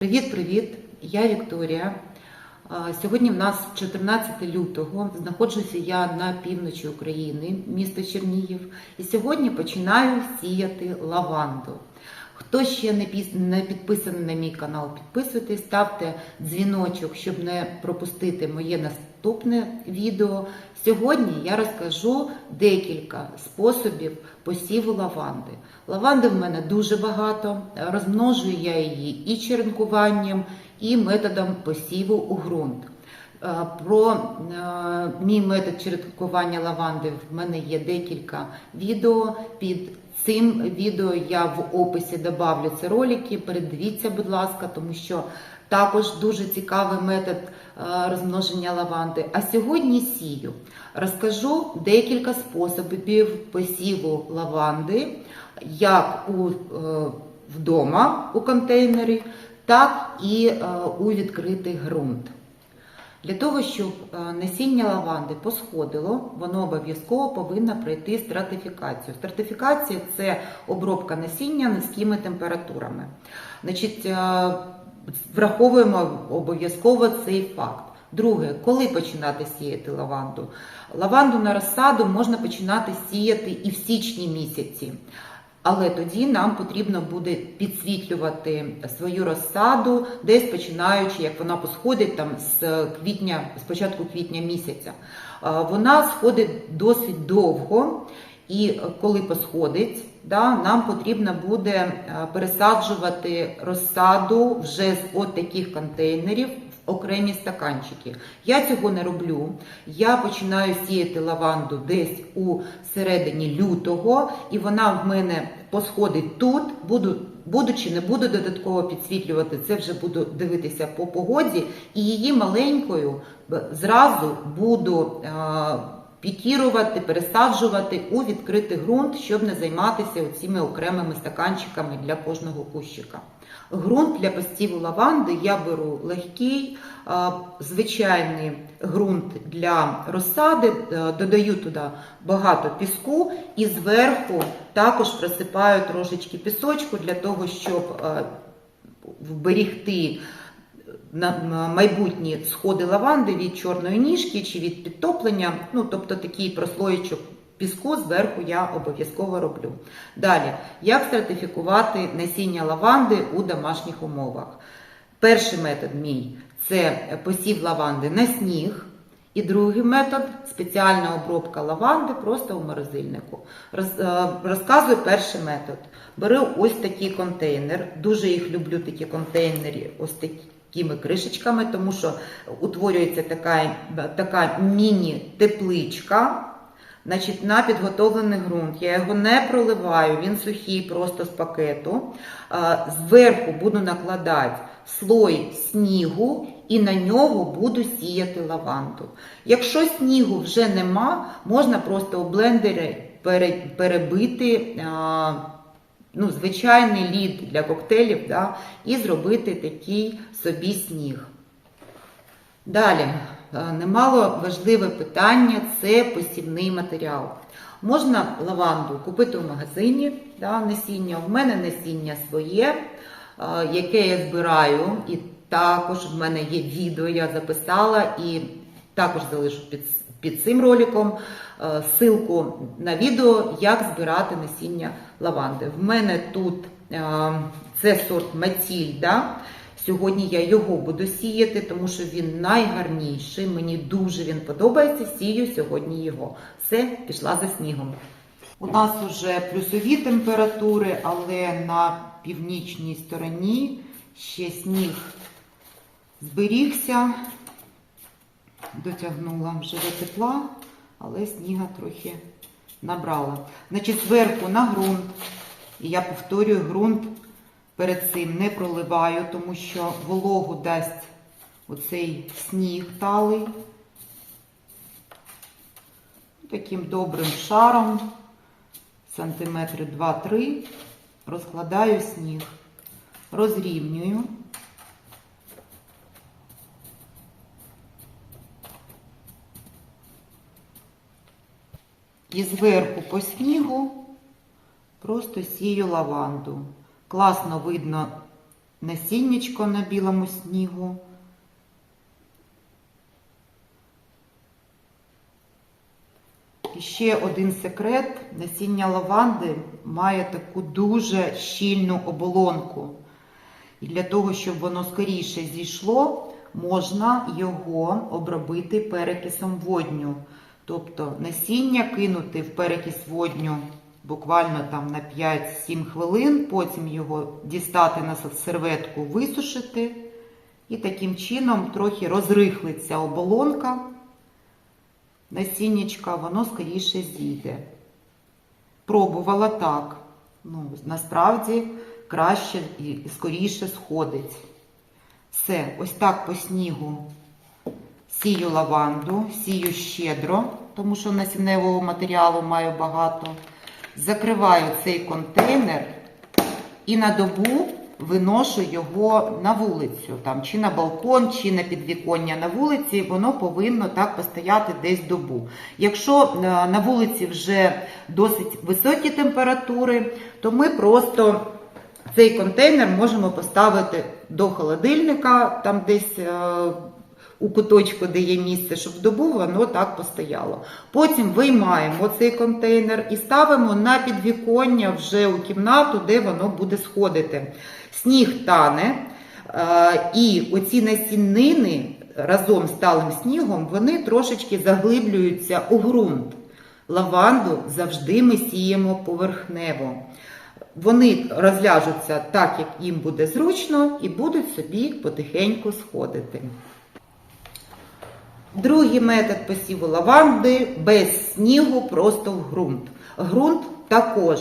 Привіт-привіт! Я Вікторія. Сьогодні в нас 14 лютого. Знаходжуся я на півночі України, місто Чернігів. І сьогодні починаю сіяти лаванду. Хто ще не підписаний на мій канал, підписуйтесь, ставте дзвіночок, щоб не пропустити моє наступне відео. Сьогодні я розкажу декілька способів посіву лаванди. Лаванди в мене дуже багато. Розмножую я її і черенкуванням, і методом посіву у ґрунт. Е, Про е, мій метод черенкування лаванди в мене є декілька відео. Під цим відео я в описі добавлю ці ролики. Передивіться, будь ласка, тому що також дуже цікавий метод е, розмноження лаванди. А сьогодні сію. Розкажу декілька способів посіву лаванди, як у, е, вдома у контейнері, так і е, у відкритий ґрунт. Для того, щоб насіння лаванди посходило, воно обов'язково повинно пройти стратифікацію. Стратифікація це обробка насіння низькими температурами. Значить, враховуємо обов'язково цей факт. Друге, коли починати сіяти лаванду? Лаванду на розсаду можна починати сіяти і в січні місяці. Але тоді нам потрібно буде підсвітлювати свою розсаду, десь починаючи, як вона посходить там з квітня, з початку квітня місяця. Вона сходить досить довго, і коли посходить, да, нам потрібно буде е, пересаджувати розсаду вже з от таких контейнерів в окремі стаканчики. Я цього не роблю. Я починаю сіяти лаванду десь у середині лютого, і вона в мене посходить тут. Буду, буду не буду додатково підсвітлювати, це вже буду дивитися по погоді, і її маленькою зразу буду. Пікірувати, пересаджувати у відкритий ґрунт, щоб не займатися цими окремими стаканчиками для кожного кущика. Ґрунт для посіву лаванди я беру легкий, звичайний ґрунт для розсади, е, додаю туди багато піску і зверху також присипаю трошечки пісочку для того, щоб е, вберігти на майбутні сходи лаванди від чорної ніжки чи від підтоплення. Ну, тобто такий прослоєчок піску зверху я обов'язково роблю. Далі, як стратифікувати насіння лаванди у домашніх умовах? Перший метод мій це посів лаванди на сніг. І другий метод спеціальна обробка лаванди просто у морозильнику. Роз- е, розказую перший метод. Беру ось такий контейнер. Дуже їх люблю, такі контейнери, ось такими кришечками, тому що утворюється така, така міні-тепличка. Значить, на підготовлений ґрунт. Я його не проливаю, він сухий просто з пакету. Зверху буду накладати слой снігу і на нього буду сіяти лаванду. Якщо снігу вже нема, можна просто у блендері перебити ну, звичайний лід для коктейлів да, і зробити такий собі сніг. Далі, е, немало важливе питання це посівний матеріал. Можна лаванду купити в магазині да, насіння. У мене насіння своє, е, яке я збираю, і також в мене є відео, я записала і також залишу під, під цим роликом е, ссылку на відео, як збирати насіння лаванди. В мене тут е, це сорт Матільда. Сьогодні я його буду сіяти, тому що він найгарніший. Мені дуже він подобається. Сію сьогодні його. Все, пішла за снігом. У нас вже плюсові температури, але на північній стороні ще сніг зберігся. Дотягнула вже до тепла, але сніга трохи набрала. Значить, зверху на ґрунт. І я повторюю, ґрунт перед цим не проливаю, тому що вологу дасть оцей сніг талий. Таким добрим шаром, сантиметри 2-3, розкладаю сніг, розрівнюю. І зверху по снігу просто сію лаванду. Класно видно насіннячко на білому снігу. І ще один секрет: насіння лаванди має таку дуже щільну оболонку. І для того, щоб воно скоріше зійшло, можна його обробити перекисом водню. Тобто насіння кинути в перекис водню буквально там на 5-7 хвилин, потім його дістати на серветку, висушити. І таким чином трохи розрихлиться оболонка насіннячка, воно скоріше зійде. Пробувала так. Ну, насправді краще і скоріше сходить. Все, ось так по снігу сію лаванду, сію щедро, тому що насінневого матеріалу маю багато. Закриваю цей контейнер і на добу виношу його на вулицю, там, чи на балкон, чи на підвіконня на вулиці, воно повинно так постояти десь добу. Якщо е, на вулиці вже досить високі температури, то ми просто цей контейнер можемо поставити до холодильника, там десь е, у куточку, де є місце, щоб в добу воно так постояло. Потім виймаємо цей контейнер і ставимо на підвіконня вже у кімнату, де воно буде сходити. Сніг тане, е, і оці насіннини разом з талим снігом вони трошечки заглиблюються у ґрунт. Лаванду завжди ми сіємо поверхнево. Вони розляжуться так, як їм буде зручно, і будуть собі потихеньку сходити. Другий метод посіву лаванди без снігу, просто в ґрунт. Ґрунт також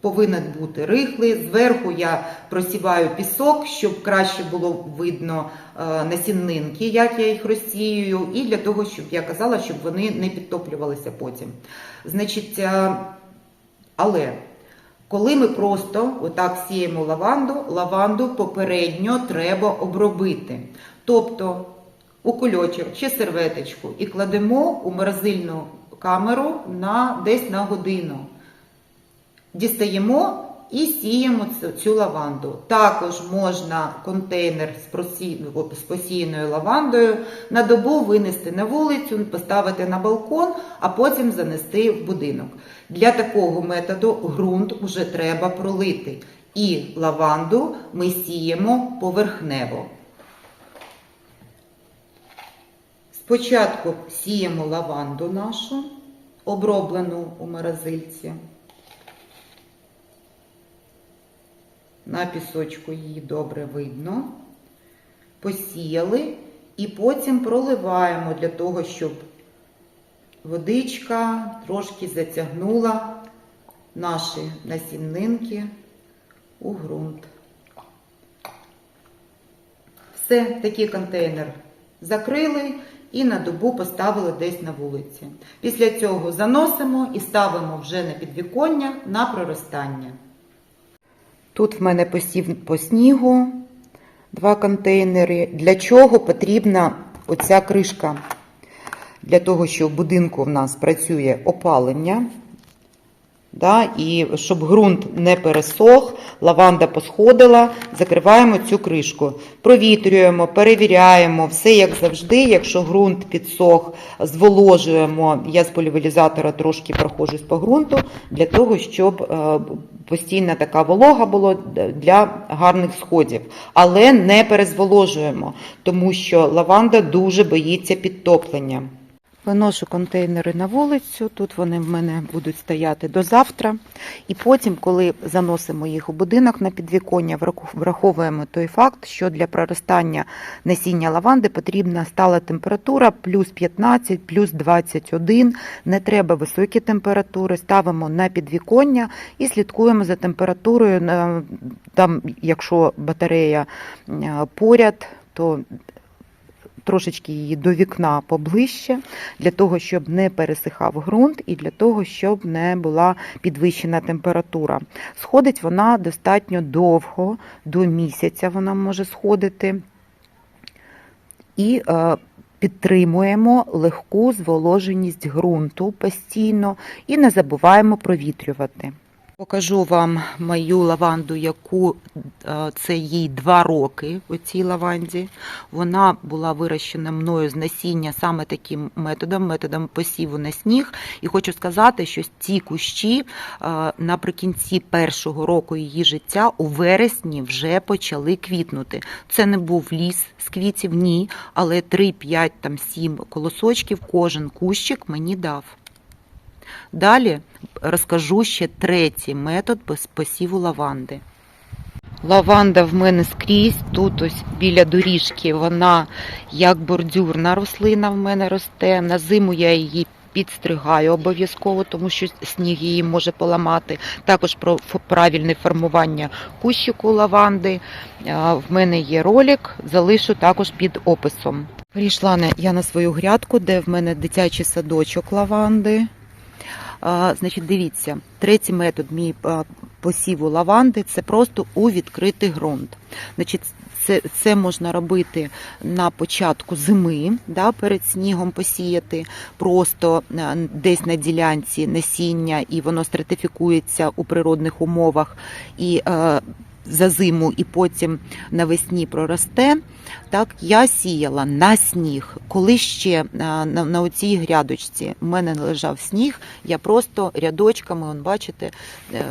повинен бути рихлий. Зверху я просіваю пісок, щоб краще було видно е, насіннинки, як я їх розсіюю, і для того, щоб я казала, щоб вони не підтоплювалися потім. Значить, е, але коли ми просто отак сіємо лаванду, лаванду попередньо треба обробити. Тобто у кульочок чи серветочку і кладемо у морозильну камеру на десь на годину. Дістаємо і сіємо цю, цю лаванду. Також можна контейнер з, просі... з посіяною лавандою на добу винести на вулицю, поставити на балкон, а потім занести в будинок. Для такого методу ґрунт вже треба пролити. І лаванду ми сіємо поверхнево. Спочатку сіємо лаванду нашу, оброблену у морозильці. На пісочку її добре видно. Посіяли і потім проливаємо для того, щоб водичка трошки затягнула наші насіннинки у ґрунт. Все, такий контейнер закрили і на добу поставили десь на вулиці. Після цього заносимо і ставимо вже на підвіконня на проростання. Тут в мене посів по снігу два контейнери. Для чого потрібна оця кришка? Для того, що в будинку в нас працює опалення. Да, і щоб ґрунт не пересох, лаванда посходила, закриваємо цю кришку. Провітрюємо, перевіряємо, все як завжди. Якщо ґрунт підсох, зволожуємо. Я з полівелізатора трошки проходжусь по ґрунту, для того, щоб е, постійна така волога була для гарних сходів. Але не перезволожуємо, тому що лаванда дуже боїться підтоплення. Виношу контейнери на вулицю, тут вони в мене будуть стояти до завтра. І потім, коли заносимо їх у будинок на підвіконня, враховуємо той факт, що для проростання насіння лаванди потрібна стала температура плюс 15, плюс 21. Не треба високі температури, ставимо на підвіконня і слідкуємо за температурою. Там, якщо батарея поряд, то трошечки її до вікна поближче, для того, щоб не пересихав ґрунт і для того, щоб не була підвищена температура. Сходить вона достатньо довго, до місяця вона може сходити. І е, підтримуємо легку зволоженість ґрунту постійно і не забуваємо провітрювати. Покажу вам мою лаванду, яку е, це їй два роки. У цій лаванді вона була вирощена мною з насіння саме таким методом, методом посіву на сніг. І хочу сказати, що ці кущі е, наприкінці першого року її життя у вересні вже почали квітнути. Це не був ліс з квітів, ні, але 3, 5, там 7 колосочків кожен кущик мені дав. Далі розкажу ще третій метод посіву лаванди. Лаванда в мене скрізь. Тут ось біля доріжки вона як бордюрна рослина в мене росте. На зиму я її підстригаю обов'язково, тому що сніг її може поламати. Також про правильне формування кущику лаванди. В мене є ролик, залишу також під описом. Прийшла я на свою грядку, де в мене дитячий садочок лаванди. Значить, дивіться, третій метод мій посіву лаванди це просто у відкритий ґрунт. Значить, це, це можна робити на початку зими, да, перед снігом посіяти, просто десь на ділянці насіння, і воно стратифікується у природних умовах. І е, за зиму і потім навесні проросте. Так, я сіяла на сніг. Коли ще а, на, на оцій грядочці в мене лежав сніг, я просто рядочками, он, бачите, е,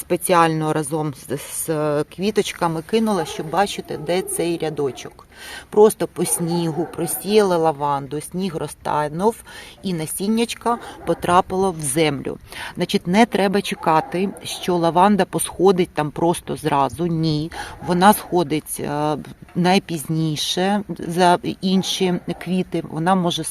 спеціально разом з, квіточками кинула, щоб бачити, де цей рядочок. Просто по снігу просіяла лаванду, сніг розтанув і насіннячка потрапило в землю. Значить, не треба чекати, що лаванда посходить там просто зразу. Ні, вона сходить е, найпізніше за інші квіти. Вона може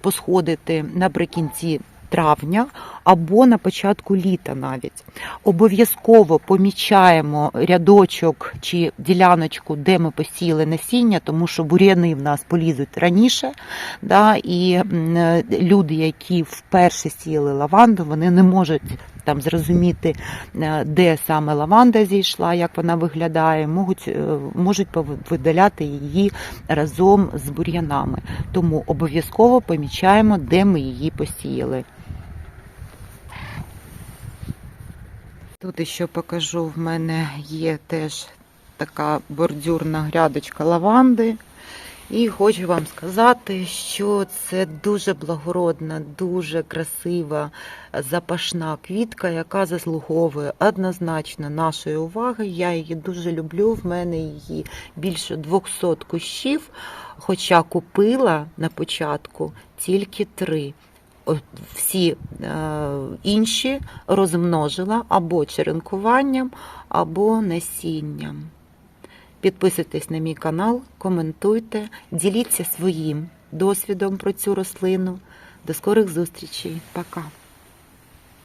посходити наприкінці травня або на початку літа навіть. Обов'язково помічаємо рядочок чи діляночку, де ми посіяли насіння, тому що бур'яни в нас полізуть раніше. Да, і люди, які вперше сіяли лаванду, вони не можуть там зрозуміти, е, де саме лаванда зійшла, як вона виглядає, можуть, е, можуть видаляти її разом з бур'янами. Тому обов'язково помічаємо, де ми її посіяли. Тут ще покажу, в мене є теж така бордюрна грядочка лаванди. І хочу вам сказати, що це дуже благородна, дуже красива, запашна квітка, яка заслуговує однозначно нашої уваги. Я її дуже люблю. В мене її більше 200 кущів, хоча купила на початку тільки три. Всі е, інші розмножила або черенкуванням, або насінням. Підписуйтесь на мій канал, коментуйте, діліться своїм досвідом про цю рослину. До скорих зустрічей. Пока!